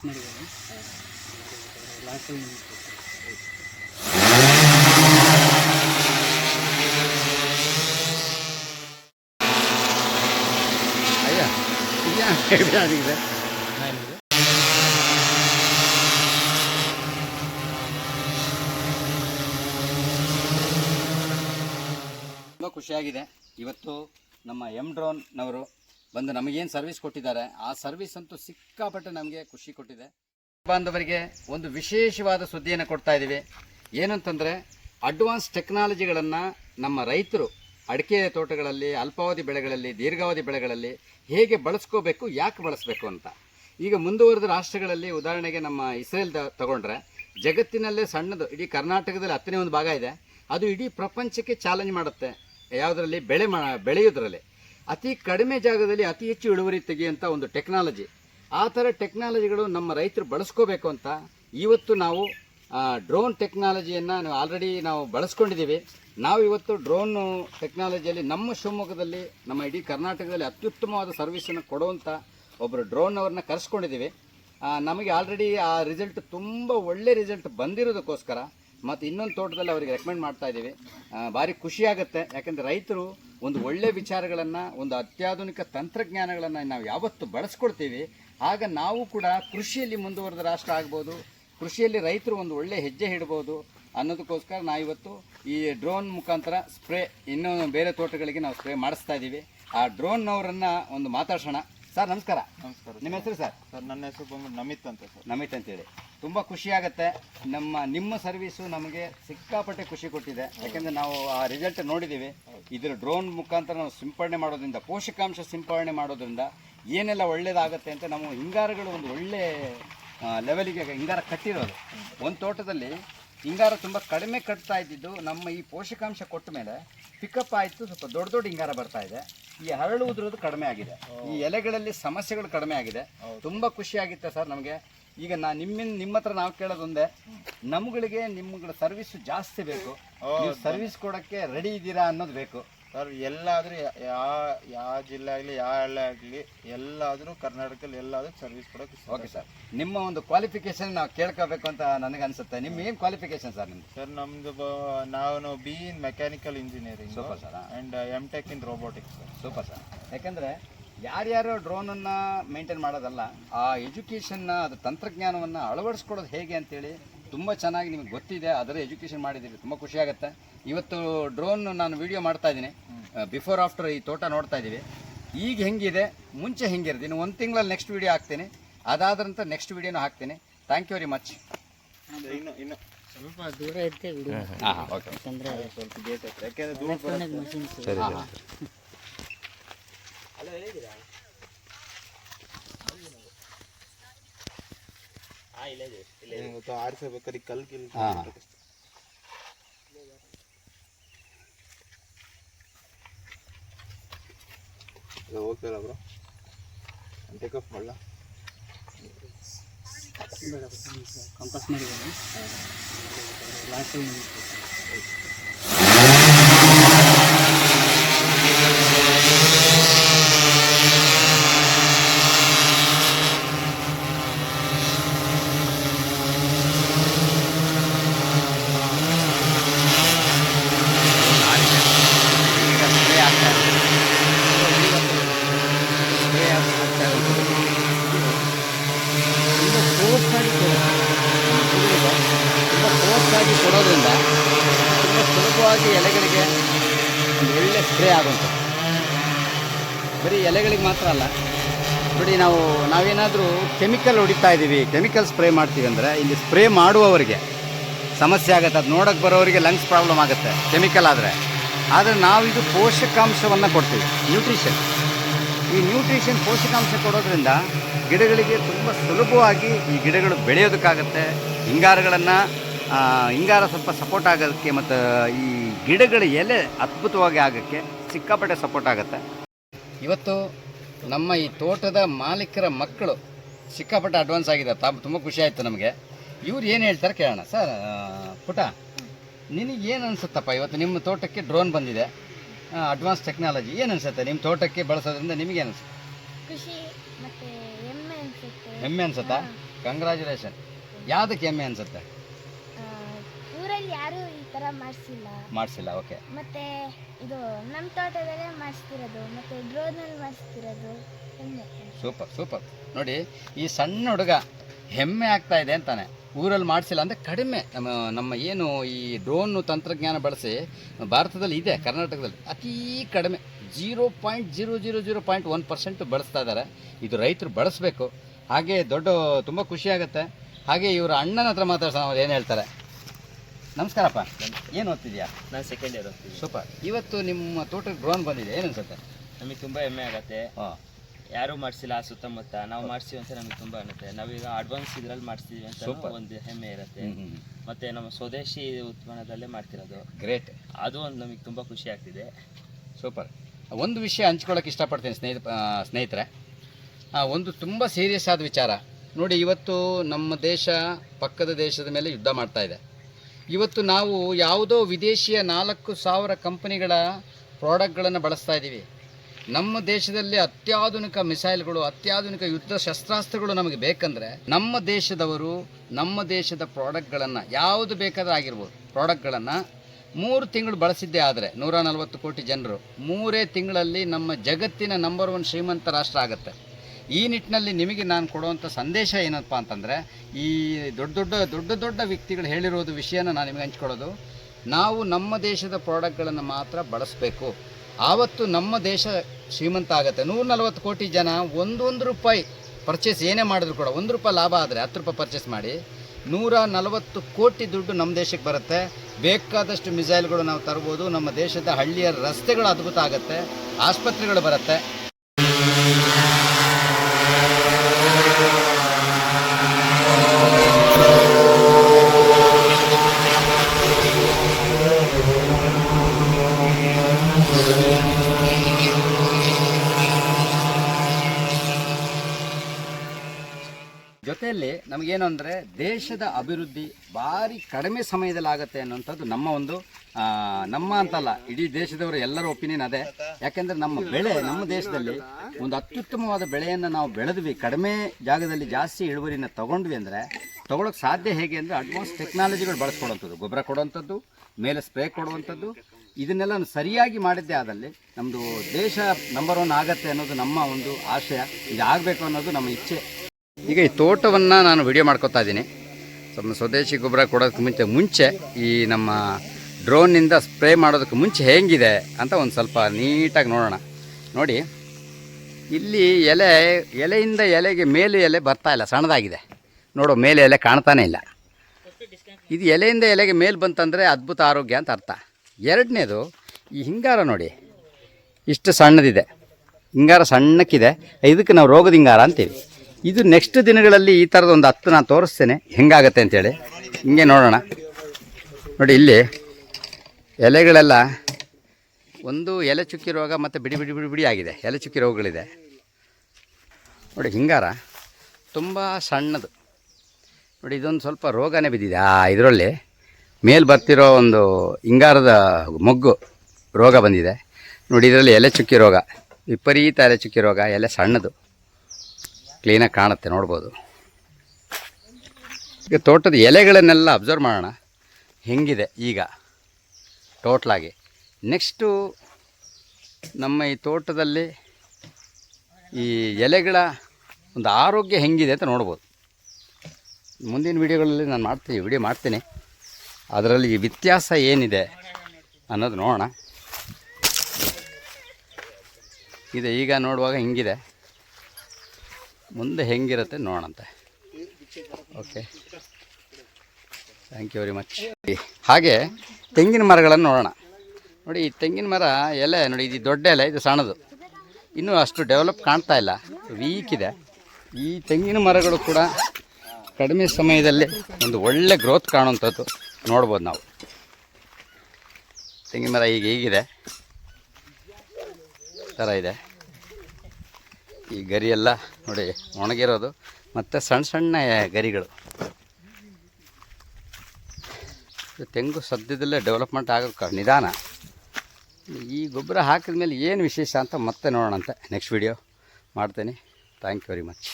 ತುಂಬ ಖುಷಿಯಾಗಿದೆ. ಇವತ್ತು ನಮ್ಮ ಎಂ ಡ್ರೋನ್ ಅವರು ಬಂದು ನಮಗೇನು ಸರ್ವಿಸ್ ಕೊಟ್ಟಿದ್ದಾರೆ, ಆ ಸರ್ವಿಸ್ ಅಂತೂ ಸಿಕ್ಕಾಪಟ್ಟೆ ನಮಗೆ ಖುಷಿ ಕೊಟ್ಟಿದೆ. ಬಾಂಧವರಿಗೆ ಒಂದು ವಿಶೇಷವಾದ ಸುದ್ದಿಯನ್ನು ಕೊಡ್ತಾ ಇದ್ದೀವಿ ಏನಂತಂದರೆ ಅಡ್ವಾನ್ಸ್ ಟೆಕ್ನಾಲಜಿಗಳನ್ನು ನಮ್ಮ ರೈತರು ಅಡಿಕೆ ತೋಟಗಳಲ್ಲಿ, ಅಲ್ಪಾವಧಿ ಬೆಳೆಗಳಲ್ಲಿ, ದೀರ್ಘಾವಧಿ ಬೆಳೆಗಳಲ್ಲಿ ಹೇಗೆ ಬಳಸ್ಕೋಬೇಕು, ಯಾಕೆ ಬಳಸಬೇಕು ಅಂತ. ಈಗ ಮುಂದುವರೆದ ರಾಷ್ಟ್ರಗಳಲ್ಲಿ ಉದಾಹರಣೆಗೆ ನಮ್ಮ ಇಸ್ರೇಲ್ ತಗೊಂಡ್ರೆ ಜಗತ್ತಿನಲ್ಲೇ ಸಣ್ಣದು, ಇಡೀ ಕರ್ನಾಟಕದಲ್ಲಿ ಹತ್ತನೇ ಒಂದು ಭಾಗ ಇದೆ. ಅದು ಇಡೀ ಪ್ರಪಂಚಕ್ಕೆ ಚಾಲೆಂಜ್ ಮಾಡುತ್ತೆ. ಯಾವುದರಲ್ಲಿ? ಬೆಳೆ ಮಾ, ಬೆಳೆಯೋದ್ರಲ್ಲಿ. ಅತಿ ಕಡಿಮೆ ಜಾಗದಲ್ಲಿ ಅತಿ ಹೆಚ್ಚು ಇಳುವರಿ ತೆಗೆಯುವಂಥ ಒಂದು ಟೆಕ್ನಾಲಜಿ. ಆ ಥರ ಟೆಕ್ನಾಲಜಿಗಳು ನಮ್ಮ ರೈತರು ಬಳಸ್ಕೋಬೇಕು ಅಂತ ಇವತ್ತು ನಾವು ಡ್ರೋನ್ ಟೆಕ್ನಾಲಜಿಯನ್ನು ನಾವು ಆಲ್ರೆಡಿ ನಾವು ಬಳಸ್ಕೊಂಡಿದ್ದೀವಿ. ನಾವು ಇವತ್ತು ಡ್ರೋನ್ ಟೆಕ್ನಾಲಜಿಯಲ್ಲಿ ನಮ್ಮ ಶಿವಮೊಗ್ಗದಲ್ಲಿ, ನಮ್ಮ ಇಡೀ ಕರ್ನಾಟಕದಲ್ಲಿ ಅತ್ಯುತ್ತಮವಾದ ಸರ್ವಿಸನ್ನು ಕೊಡುವಂಥ ಒಬ್ಬರು ಡ್ರೋನ್ ಅವ್ರನ್ನ ಕರೆಸ್ಕೊಂಡಿದ್ದೀವಿ. ನಮಗೆ ಆಲ್ರೆಡಿ ಆ ರಿಸಲ್ಟ್ ತುಂಬ ಒಳ್ಳೆ ರಿಸಲ್ಟ್ ಬಂದಿರೋದಕ್ಕೋಸ್ಕರ ಮತ್ತು ಇನ್ನೊಂದು ತೋಟದಲ್ಲಿ ಅವರಿಗೆ ರೆಕಮೆಂಡ್ ಮಾಡ್ತಾ ಇದ್ದೀವಿ. ಭಾರಿ ಖುಷಿಯಾಗುತ್ತೆ ಯಾಕಂದರೆ ರೈತರು ಒಂದು ಒಳ್ಳೆ ವಿಚಾರಗಳನ್ನು, ಒಂದು ಅತ್ಯಾಧುನಿಕ ತಂತ್ರಜ್ಞಾನಗಳನ್ನು ನಾವು ಯಾವತ್ತು ಬಳಸ್ಕೊಳ್ತೀವಿ. ಆಗ ನಾವು ಕೂಡ ಕೃಷಿಯಲ್ಲಿ ಮುಂದುವರೆದ ರಾಷ್ಟ್ರ ಆಗ್ಬೋದು, ಕೃಷಿಯಲ್ಲಿ ರೈತರು ಒಂದು ಒಳ್ಳೆ ಹೆಜ್ಜೆ ಇಡ್ಬೋದು ಅನ್ನೋದಕ್ಕೋಸ್ಕರ ನಾವು ಇವತ್ತು ಈ ಡ್ರೋನ್ ಮುಖಾಂತರ ಸ್ಪ್ರೇ ಇನ್ನೂ ಬೇರೆ ತೋಟಗಳಿಗೆ ನಾವು ಸ್ಪ್ರೇ ಮಾಡಿಸ್ತಾ ಇದ್ದೀವಿ. ಆ ಡ್ರೋನ್ನವರನ್ನು ಒಂದು ಮಾತಾಡ್ಸೋಣ. ಸರ್ ನಮಸ್ಕಾರ. ನಮಸ್ಕಾರ ನಿಮ್ಮ ಹೆಸರು ಸರ್? ಸರ್ ನನ್ನ ಹೆಸರು ಬಂದ್ಬಿಟ್ಟು ನಮಿತ್ ಅಂತ ಸರ್. ನಮಿತ್ ಅಂತೇಳಿ. ತುಂಬ ಆಗುತ್ತೆ. ನಮ್ಮ ನಿಮ್ಮ ಸರ್ವಿಸು ನಮಗೆ ಸಿಕ್ಕಾಪಟ್ಟೆ ಖುಷಿ ಕೊಟ್ಟಿದೆ. ಯಾಕೆಂದರೆ ನಾವು ಆ ರಿಸಲ್ಟ್ ನೋಡಿದ್ದೀವಿ ಇದರ ಡ್ರೋನ್ ಮುಖಾಂತರ ನಾವು ಸಿಂಪಡಣೆ ಮಾಡೋದ್ರಿಂದ ಪೋಷಕಾಂಶ ಸಿಂಪಡಣೆ ಮಾಡೋದ್ರಿಂದ ಏನೆಲ್ಲ ಒಳ್ಳೇದಾಗತ್ತೆ ಅಂತ ನಾವು ಹಿಂಗಾರಗಳು ಒಂದು ಒಳ್ಳೆ ಲೆವೆಲಿಗೆ ಹಿಂಗಾರ ಕಟ್ಟಿರೋದು. ಒಂದು ತೋಟದಲ್ಲಿ ಹಿಂಗಾರ ತುಂಬ ಕಡಿಮೆ ಕಟ್ತಾ ಇದ್ದಿದ್ದು ನಮ್ಮ ಈ ಪೋಷಕಾಂಶ ಕೊಟ್ಟ ಮೇಲೆ ಪಿಕಪ್ ಆಯಿತು. ಸ್ವಲ್ಪ ದೊಡ್ಡ ದೊಡ್ಡ ಹಿಂಗಾರ ಬರ್ತಾ ಇದೆ. ಈ ಹರಳು ಉದುರೋದು ಕಡಿಮೆ ಆಗಿದೆ. ಈ ಎಲೆಗಳಲ್ಲಿ ಸಮಸ್ಯೆಗಳು ಕಡಿಮೆ ಆಗಿದೆ. ತುಂಬ ಖುಷಿಯಾಗಿತ್ತೆ ಸರ್ ನಮಗೆ. ಈಗ ನಾ ನಿಮ್ಮಿಂದ ನಿಮ್ಮ ಹತ್ರ ನಾವು ಕೇಳೋದೊಂದೇ ನಮ್ಗಳಿಗೆ ನಿಮ್ಗಳ ಸರ್ವಿಸ್ ಜಾಸ್ತಿ ಬೇಕು. ನೀವು ಸರ್ವಿಸ್ ಕೊಡೋಕ್ಕೆ ರೆಡಿ ಇದ್ದೀರಾ ಅನ್ನೋದು ಬೇಕು. ಸರ್ ಎಲ್ಲಾದರೂ ಯಾವ ಯಾವ ಜಿಲ್ಲೆ ಆಗಲಿ ಯಾವ ಹಳ್ಳಿ ಆಗಲಿ ಎಲ್ಲಾದ್ರೂ ಕರ್ನಾಟಕದಲ್ಲಿ ಎಲ್ಲಾದ್ರೂ ಸರ್ವಿಸ್ ಕೊಡೋಕೆ ಓಕೆ ಸರ್. ನಿಮ್ಮ ಒಂದು ಕ್ವಾಲಿಫಿಕೇಶನ್ ನಾವು ಕೇಳ್ಕೋಬೇಕು ಅಂತ ನನಗೆ ಅನ್ಸುತ್ತೆ. ನಿಮ್ಮ ಏನು ಕ್ವಾಲಿಫಿಕೇಶನ್ ಸರ್ ನಿಮ್ದು? ಸರ್ ನಮ್ದು ಬ- ನಾನು B in mechanical engineering super sir and M tech in robotics sir. Super sir. ಯಾಕಂದರೆ ಯಾರ್ಯಾರು ಡ್ರೋನನ್ನು ಮೇಂಟೈನ್ ಮಾಡೋದಲ್ಲ ಆ ಎಜುಕೇಷನ್ನ ಅದು ತಂತ್ರಜ್ಞಾನವನ್ನು ಅಳವಡಿಸ್ಕೊಡೋದು ಹೇಗೆ ಅಂತೇಳಿ ತುಂಬ ಚೆನ್ನಾಗಿ ನಿಮಗೆ ಗೊತ್ತಿದೆ ಅದರ ಎಜುಕೇಶನ್ ಮಾಡಿದ್ದೀರಿ ತುಂಬ ಖುಷಿಯಾಗುತ್ತೆ ಇವತ್ತು ಡ್ರೋನ್ ನಾನು ವಿಡಿಯೋ ಮಾಡ್ತಾ ಇದ್ದೀನಿ. ಬಿಫೋರ್ ಆಫ್ಟರ್ ಈ ತೋಟ ನೋಡ್ತಾ ಇದ್ದೀವಿ. ಈಗ ಹೆಂಗಿದೆ ಮುಂಚೆ ಹೆಂಗಿರೋದು? ಇನ್ನು ಒಂದು ತಿಂಗಳಲ್ಲಿ ನೆಕ್ಸ್ಟ್ ವಿಡಿಯೋ ಹಾಕ್ತೀನಿ. ಅದಾದ ನಂತರ ನೆಕ್ಸ್ಟ್ ವಿಡಿಯೋನೂ ಹಾಕ್ತೀನಿ. ಥ್ಯಾಂಕ್ ಯು ವೆರಿ ಮಚ್ ಇನ್ನು ಇನ್ನು. ಸ್ವಲ್ಪ ದೂರ ವಿಡಿಯೋ ಓಕೆ ಸ್ವಲ್ಪ ಗೇಟ್ ಯಾಕೆಂದ್ರೆ ಹಾಂ. ಏನ್ ಗೊತ್ತಾ ಆರಿಸಬೇಕಾದ್ರೆ ಕಲ್ ಕಿಲ್ ಓಕೆ ಅಲ್ಲ ಬ್ರೋ? ಟೇಕ್ ಆಫ್ ಮಾಡಲ್ಲ ಕಂಪಸ್ ಮಾಡಿದ್ದಾರೆ ಲಾಸ್ಟ್ ಟೈಮ್ ಈಗ ಸ್ಪ್ರೇ ಆಗ್ತಾ ಇದೆ ಸ್ಪ್ರೇ ಆಗ್ತಾ ಇರೋದು ತುಂಬ ಫೋರ್ಸಾಗಿ ತುಂಬ ಫೋರ್ಸಾಗಿ ಕೊಡೋದ್ರಿಂದ ಸುಲಭವಾಗಿ ಎಲೆಗಳಿಗೆ ಒಂದು ಒಳ್ಳೆ ಸ್ಪ್ರೇ ಆಗುವಂಥದ್ದು. ಬರೀ ಎಲೆಗಳಿಗೆ ಮಾತ್ರ ಅಲ್ಲ. ನೋಡಿ, ನಾವು, ನಾವೇನಾದರೂ ಕೆಮಿಕಲ್ ಹೊಡಿತಾ ಇದ್ದೀವಿ, ಕೆಮಿಕಲ್ ಸ್ಪ್ರೇ ಮಾಡ್ತೀವಿ ಅಂದರೆ ಇಲ್ಲಿ ಸ್ಪ್ರೇ ಮಾಡುವವರಿಗೆ ಸಮಸ್ಯೆ ಆಗುತ್ತೆ. ಅದು ನೋಡೋಕ್ಕೆ ಬರೋರಿಗೆ ಲಂಗ್ಸ್ ಪ್ರಾಬ್ಲಮ್ ಆಗುತ್ತೆ, ಕೆಮಿಕಲ್ ಆದರೆ. ಆದರೆ ನಾವು ಇದು ಪೋಷಕಾಂಶವನ್ನು ಕೊಡ್ತೀವಿ, ನ್ಯೂಟ್ರಿಷನ್. ಈ ನ್ಯೂಟ್ರಿಷನ್ ಪೋಷಕಾಂಶ ಕೊಡೋದ್ರಿಂದ ಗಿಡಗಳಿಗೆ ತುಂಬ ಸುಲಭವಾಗಿ ಈ ಗಿಡಗಳು ಬೆಳೆಯೋದಕ್ಕಾಗತ್ತೆ, ಹಿಂಗಾರಗಳನ್ನು ಹಿಂಗಾರ ಸ್ವಲ್ಪ ಸಪೋರ್ಟ್ ಆಗೋದಕ್ಕೆ ಮತ್ತು ಈ ಗಿಡಗಳ ಎಲೆ ಅದ್ಭುತವಾಗಿ ಆಗೋಕ್ಕೆ ಸಿಕ್ಕಾಪಟ್ಟೆ ಸಪೋರ್ಟ್ ಆಗುತ್ತೆ. ಇವತ್ತು ನಮ್ಮ ಈ ತೋಟದ ಮಾಲೀಕರ ಮಕ್ಕಳು ಸಿಕ್ಕಾಪಟ್ಟೆ ಅಡ್ವಾನ್ಸ್ ಆಗಿದೆ ತಾ ತುಂಬ ಖುಷಿ ಆಯಿತು ನಮಗೆ. ಇವ್ರು ಏನು ಹೇಳ್ತಾರೆ ಕೇಳೋಣ. ಸರ್ ಪುಟ ನಿನಗೇನು ಏನು ಅನಿಸುತ್ತಪ್ಪ? ಇವತ್ತು ನಿಮ್ಮ ತೋಟಕ್ಕೆ ಡ್ರೋನ್ ಬಂದಿದೆ. ಅಡ್ವಾನ್ಸ್ ಟೆಕ್ನಾಲಜಿ ಏನು ಅನಿಸುತ್ತೆ? ನಿಮ್ಮ ತೋಟಕ್ಕೆ ಬಳಸೋದ್ರಿಂದ ನಿಮಗೆ ಅನಿಸುತ್ತೆ? ಖುಷಿ ಮತ್ತೆ ಹೆಮ್ಮೆ ಅನಿಸುತ್ತಾ. ಹೆಮ್ಮೆ ಅನ್ಸುತ್ತಾ? ಕಂಗ್ರ್ಯಾಚುಲೇಷನ್ ಯಾವುದಕ್ಕೆ ಹೆಮ್ಮೆ ಅನಿಸುತ್ತೆ? ಯಾರೂ ಈ ತರ ಮಾಡಿಸಿಲ್ಲ. ಮಾಡಿಸಿಲ್ಲ ಓಕೆ ಮತ್ತೆ ಇದು ನಮ್ಮ ತೋಟದಲ್ಲೇ ಮಾಡಿಸ್ತಿರೋದು ಮತ್ತೆ ಡ್ರೋನಲ್ಲಿ ಮಾಡಿಸ್ತಿರೋದು ಹೆಮ್ಮೆ ಸೂಪರ್ ಸೂಪರ್ ನೋಡಿ ಈ ಸಣ್ಣ ಹುಡುಗ ಹೆಮ್ಮೆ ಆಗ್ತಾ ಇದೆ ಅಂತಾನೆ. ಊರಲ್ಲಿ ಮಾಡಿಸಿಲ್ಲ ಅಂದರೆ ಕಡಿಮೆ. ನಮ್ಮ ನಮ್ಮ ಏನು ಈ ಡ್ರೋನ್ ತಂತ್ರಜ್ಞಾನ ಬಳಸಿ ಭಾರತದಲ್ಲಿ ಇದೆ ಕರ್ನಾಟಕದಲ್ಲಿ ಅತೀ ಕಡಿಮೆ. Zero point zero zero zero point one percent ಬಳಸ್ತಾ ಇದ್ದಾರೆ ಇದು ರೈತರು ಬಳಸಬೇಕು. ಹಾಗೆ ದೊಡ್ಡ ತುಂಬ ಖುಷಿಯಾಗುತ್ತೆ ಹಾಗೆ ಇವರ ಅಣ್ಣನ ಹತ್ರ ಮಾತಾಡ್ಸೋಣ ಅವ್ರು ಏನು ಹೇಳ್ತಾರೆ? ನಮಸ್ಕಾರಪ್ಪ. ಏನು ಓದ್ತಿದ್ಯಾ? ನಾನು ಸೆಕೆಂಡ್ ಇಯರ್ ಓದ್ತೀನಿ ಸೂಪರ್. ಇವತ್ತು ನಿಮ್ಮ ತೋಟಕ್ಕೆ ಡ್ರೋನ್ ಬಂದಿದೆ ಏನು ಅನ್ಸುತ್ತೆ? ನಮಗೆ ತುಂಬ ಹೆಮ್ಮೆ ಆಗುತ್ತೆ. ಯಾರೂ ಮಾಡಿಸಿಲ್ಲ ಆ ಸುತ್ತಮುತ್ತ. ನಾವು ಮಾಡಿಸ್ತೀವಿ ಅಂತ ನಮಗೆ ತುಂಬ ಅನ್ನತ್ತೆ. ನಾವೀಗ ಅಡ್ವಾನ್ಸ್ ಇದ್ರಲ್ಲಿ ಮಾಡಿಸ್ತೀವಿ ಅಂತ. ಒಂದು ಹೆಮ್ಮೆ ಇರುತ್ತೆ. ಮತ್ತೆ ನಮ್ಮ ಸ್ವದೇಶಿ ಉತ್ಪನ್ನದಲ್ಲೇ ಮಾಡ್ತಿರೋದು. ಗ್ರೇಟ್ ಅದು ಒಂದು ನಮಗೆ ತುಂಬ ಖುಷಿ ಆಗ್ತಿದೆ. ಸೂಪರ್. ಒಂದು ವಿಷಯ ಹಂಚ್ಕೊಳ್ಳೋಕೆ ಇಷ್ಟಪಡ್ತೀನಿ ಸ್ನೇಹಿತ ಸ್ನೇಹಿತರೆ. ಒಂದು ತುಂಬ ಸೀರಿಯಸ್ ಆದ ವಿಚಾರ. ನೋಡಿ ಇವತ್ತು ನಮ್ಮ ದೇಶ ಪಕ್ಕದ ದೇಶದ ಮೇಲೆ ಯುದ್ಧ ಮಾಡ್ತಾ ಇದೆ. ಇವತ್ತು ನಾವು ಯಾವುದೋ ವಿದೇಶಿಯ ನಾಲ್ಕು ಸಾವಿರ ಕಂಪನಿಗಳ ಪ್ರಾಡಕ್ಟ್ಗಳನ್ನು ಬಳಸ್ತಾ ಇದ್ದೀವಿ. ನಮ್ಮ ದೇಶದಲ್ಲಿ ಅತ್ಯಾಧುನಿಕ ಮಿಸೈಲ್ಗಳು, ಅತ್ಯಾಧುನಿಕ ಯುದ್ಧ ಶಸ್ತ್ರಾಸ್ತ್ರಗಳು ನಮಗೆ ಬೇಕಂದರೆ ನಮ್ಮ ದೇಶದವರು ನಮ್ಮ ದೇಶದ ಪ್ರಾಡಕ್ಟ್ಗಳನ್ನು, ಯಾವುದು ಬೇಕಾದರೂ ಆಗಿರ್ಬೋದು ಪ್ರಾಡಕ್ಟ್ಗಳನ್ನು ಮೂರು ತಿಂಗಳು ಬಳಸಿದ್ದೇ ಆದರೆ ನೂರ ನಲವತ್ತು ಕೋಟಿ ಜನರು, ಮೂರೇ ತಿಂಗಳಲ್ಲಿ ನಮ್ಮ ಜಗತ್ತಿನ ನಂಬರ್ ಒನ್ ಶ್ರೀಮಂತ ರಾಷ್ಟ್ರ ಆಗುತ್ತೆ. ಈ ನಿಟ್ಟಿನಲ್ಲಿ ನಿಮಗೆ ನಾನು ಕೊಡುವಂಥ ಸಂದೇಶ ಏನಪ್ಪ ಅಂತಂದರೆ, ಈ ದೊಡ್ಡ ದೊಡ್ಡ ದೊಡ್ಡ ದೊಡ್ಡ ವ್ಯಕ್ತಿಗಳು ಹೇಳಿರೋದು ವಿಷಯನ ನಾನು ನಿಮಗೆ ಹಂಚ್ಕೊಳ್ಳೋದು. ನಾವು ನಮ್ಮ ದೇಶದ ಪ್ರಾಡಕ್ಟ್ಗಳನ್ನು ಮಾತ್ರ ಬಳಸಬೇಕು. ಆವತ್ತು ನಮ್ಮ ದೇಶ ಶ್ರೀಮಂತ ಆಗುತ್ತೆ. ನೂರ ನಲವತ್ತು ಕೋಟಿ ಜನ ಒಂದೊಂದು ರೂಪಾಯಿ ಪರ್ಚೇಸ್ ಏನೇ ಮಾಡಿದ್ರು ಕೂಡ, ಒಂದು ರೂಪಾಯಿ ಲಾಭ ಆದರೆ ಹತ್ತು ರೂಪಾಯಿ ಪರ್ಚೇಸ್ ಮಾಡಿ ನೂರ ನಲವತ್ತು ಕೋಟಿ ದುಡ್ಡು ನಮ್ಮ ದೇಶಕ್ಕೆ ಬರುತ್ತೆ. ಬೇಕಾದಷ್ಟು ಮಿಸೈಲ್ಗಳು ನಾವು ತರ್ಬೋದು. ನಮ್ಮ ದೇಶದ ಹಳ್ಳಿಯ ರಸ್ತೆಗಳು ಅದ್ಭುತ ಆಗುತ್ತೆ. ಆಸ್ಪತ್ರೆಗಳು ಬರುತ್ತೆ. ಜೊತೆಯಲ್ಲಿ ನಮಗೇನು ಅಂದರೆ ದೇಶದ ಅಭಿವೃದ್ಧಿ ಭಾರಿ ಕಡಿಮೆ ಸಮಯದಲ್ಲಿ ಆಗುತ್ತೆ ಅನ್ನುವಂಥದ್ದು ನಮ್ಮ ಒಂದು ನಮ್ಮ ಅಂತಲ್ಲ, ಇಡೀ ದೇಶದವರು ಎಲ್ಲರ ಒಪಿನಿಯನ್ ಅದೇ. ಯಾಕೆಂದರೆ ನಮ್ಮ ಬೆಳೆ, ನಮ್ಮ ದೇಶದಲ್ಲಿ ಒಂದು ಅತ್ಯುತ್ತಮವಾದ ಬೆಳೆಯನ್ನು ನಾವು ಬೆಳೆದ್ವಿ. ಕಡಿಮೆ ಜಾಗದಲ್ಲಿ ಜಾಸ್ತಿ ಇಳುವರಿನ ತಗೊಂಡ್ವಿ ಅಂದರೆ ತಗೊಳಕ್ಕೆ ಸಾಧ್ಯ ಹೇಗೆ ಅಂದರೆ ಅಡ್ವಾನ್ಸ್ ಟೆಕ್ನಾಲಜಿಗಳು ಬಳಸ್ಕೊಡುವಂಥದ್ದು ಗೊಬ್ಬರ ಕೊಡುವಂಥದ್ದು ಮೇಲೆ ಸ್ಪ್ರೇ ಕೊಡುವಂಥದ್ದು. ಇದನ್ನೆಲ್ಲ ಸರಿಯಾಗಿ ಮಾಡಿದ್ದೇ ಆದಲ್ಲಿ ನಮ್ಮದು ದೇಶ ನಂಬರ್ ಒನ್ ಆಗತ್ತೆ ಅನ್ನೋದು ನಮ್ಮ ಒಂದು ಆಶಯ. ಇದು ಆಗಬೇಕು ಅನ್ನೋದು ನಮ್ಮ ಇಚ್ಛೆ. ಈಗ ಈ ತೋಟವನ್ನು ನಾನು ವಿಡಿಯೋ ಮಾಡ್ಕೊತಾ ಇದ್ದೀನಿ. ನಮ್ಮ ಸ್ವದೇಶಿ ಗೊಬ್ಬರ ಕೊಡೋದಕ್ಕೆ ಮುಂಚೆ ಮುಂಚೆ ಈ ನಮ್ಮ ಡ್ರೋನ್ನಿಂದ ಸ್ಪ್ರೇ ಮಾಡೋದಕ್ಕೆ ಮುಂಚೆ ಹೇಗಿದೆ ಅಂತ ಒಂದು ಸ್ವಲ್ಪ ನೀಟಾಗಿ ನೋಡೋಣ. ನೋಡಿ, ಇಲ್ಲಿ ಎಲೆ, ಎಲೆಯಿಂದ ಎಲೆಗೆ ಮೇಲೆ ಎಲೆ ಬರ್ತಾ ಇಲ್ಲ, ಸಣ್ಣದಾಗಿದೆ. ನೋಡು, ಮೇಲೆ ಎಲೆ ಕಾಣ್ತಾನೇ ಇಲ್ಲ. ಇದು ಎಲೆಯಿಂದ ಎಲೆಗೆ ಮೇಲೆ ಬಂತಂದರೆ ಅದ್ಭುತ ಆರೋಗ್ಯ ಅಂತ ಅರ್ಥ. ಎರಡನೇದು, ಈ ಹಿಂಗಾರ ನೋಡಿ. ಇಷ್ಟು ಸಣ್ಣದಿದೆ. ಹಿಂಗಾರ ಸಣ್ಣಕ್ಕಿದೆ. ಇದಕ್ಕೆ ನಾವು ರೋಗದ ಹಿಂಗಾರ ಅಂತೀವಿ. ಇದು ನೆಕ್ಸ್ಟ್ ದಿನಗಳಲ್ಲಿ ಈ ಥರದ ಒಂದು ಹತ್ತು ನಾನು ತೋರಿಸ್ತೇನೆ. ಹೆಂಗಾಗತ್ತೆ ಅಂತೇಳಿ ಹಿಂಗೆ ನೋಡೋಣ. ನೋಡಿ ಇಲ್ಲಿ ಎಲೆಗಳೆಲ್ಲ ಒಂದು ಎಲೆ ಚುಕ್ಕಿ ರೋಗ ಮತ್ತು ಬಿಡಿ ಬಿಡಿ ಬಿಡಿ ಬಿಡಿ ಆಗಿದೆ. ಎಲೆ ಚುಕ್ಕಿ ರೋಗಗಳಿದೆ. ನೋಡಿ ಹಿಂಗಾರ ತುಂಬ ಸಣ್ಣದು. ನೋಡಿ ಇದೊಂದು ಸ್ವಲ್ಪ ರೋಗನೇ ಬಿದ್ದಿದೆ. ಆ, ಇದರಲ್ಲಿ ಮೇಲೆ ಬರ್ತಿರೋ ಒಂದು ಹಿಂಗಾರದ ಮೊಗ್ಗು ರೋಗ ಬಂದಿದೆ. ನೋಡಿ ಇದರಲ್ಲಿ ಎಲೆ ಚುಕ್ಕಿ ರೋಗ, ವಿಪರೀತ ಎಲೆ ಚುಕ್ಕಿ ರೋಗ, ಎಲೆ ಸಣ್ಣದು. ಕ್ಲೀನಾಗಿ ಕಾಣುತ್ತೆ, ನೋಡ್ಬೋದು. ಈಗ ತೋಟದ ಎಲೆಗಳನ್ನೆಲ್ಲ ಅಬ್ಸರ್ವ್ ಮಾಡೋಣ. ಹೆಂಗಿದೆ ಈಗ? ಟೋಟ್ಲಾಗಿ ನೆಕ್ಸ್ಟು ನಮ್ಮ ಈ ತೋಟದಲ್ಲಿ ಈ ಎಲೆಗಳ ಒಂದು ಆರೋಗ್ಯ ಹೆಂಗಿದೆ ಅಂತ ನೋಡ್ಬೋದು. ಮುಂದಿನ ವೀಡಿಯೋಗಳಲ್ಲಿ ನಾನು ಮಾಡ್ತೀನಿ, ವಿಡಿಯೋ ಮಾಡ್ತೀನಿ. ಅದರಲ್ಲಿ ಈ ವ್ಯತ್ಯಾಸ ಏನಿದೆ ಅನ್ನೋದು ನೋಡೋಣ. ಇದೆ, ಈಗ ನೋಡುವಾಗ ಹಿಂಗಿದೆ. ಮುಂದೆ ಹೆಂಗಿರುತ್ತೆ ನೋಡೋಣಂತೆ. Okay thank you very much ಹಾಗೆ ತೆಂಗಿನ ಮರಗಳನ್ನು ನೋಡೋಣ. ನೋಡಿ, ಈ ತೆಂಗಿನ ಮರ ಎಲೆ, ನೋಡಿ, ಇದು ದೊಡ್ಡ ಎಲೆ, ಇದು ಸಣ್ಣದು. ಇನ್ನೂ ಅಷ್ಟು ಡೆವಲಪ್ ಕಾಣ್ತಾ ಇಲ್ಲ. ವೀಕ್ ಇದೆ. ಈ ತೆಂಗಿನ ಮರಗಳು ಕೂಡ ಕಡಿಮೆ ಸಮಯದಲ್ಲಿ ಒಂದು ಒಳ್ಳೆ ಗ್ರೋತ್ ಕಾಣುವಂಥದ್ದು ನೋಡ್ಬೋದು ನಾವು. ತೆಂಗಿನ ಮರ ಈಗ ಹೀಗಿದೆ. ಥರ ಇದೆ. ಈ ಗರಿ ಎಲ್ಲ ನೋಡಿ ಒಣಗಿರೋದು, ಮತ್ತು ಸಣ್ಣ ಸಣ್ಣ ಗರಿಗಳು. ತೆಂಗು ಸದ್ಯದಲ್ಲೇ ಡೆವಲಪ್ಮೆಂಟ್ ಆಗೋಕ್ಕೆ ನಿಧಾನ. ಈ ಗೊಬ್ಬರ ಹಾಕಿದ ಮೇಲೆ ಏನು ವಿಶೇಷ ಅಂತ ಮತ್ತೆ ನೋಡೋಣಂತೆ. ನೆಕ್ಸ್ಟ್ ವಿಡಿಯೋ ಮಾಡ್ತೇನೆ. Thank you very much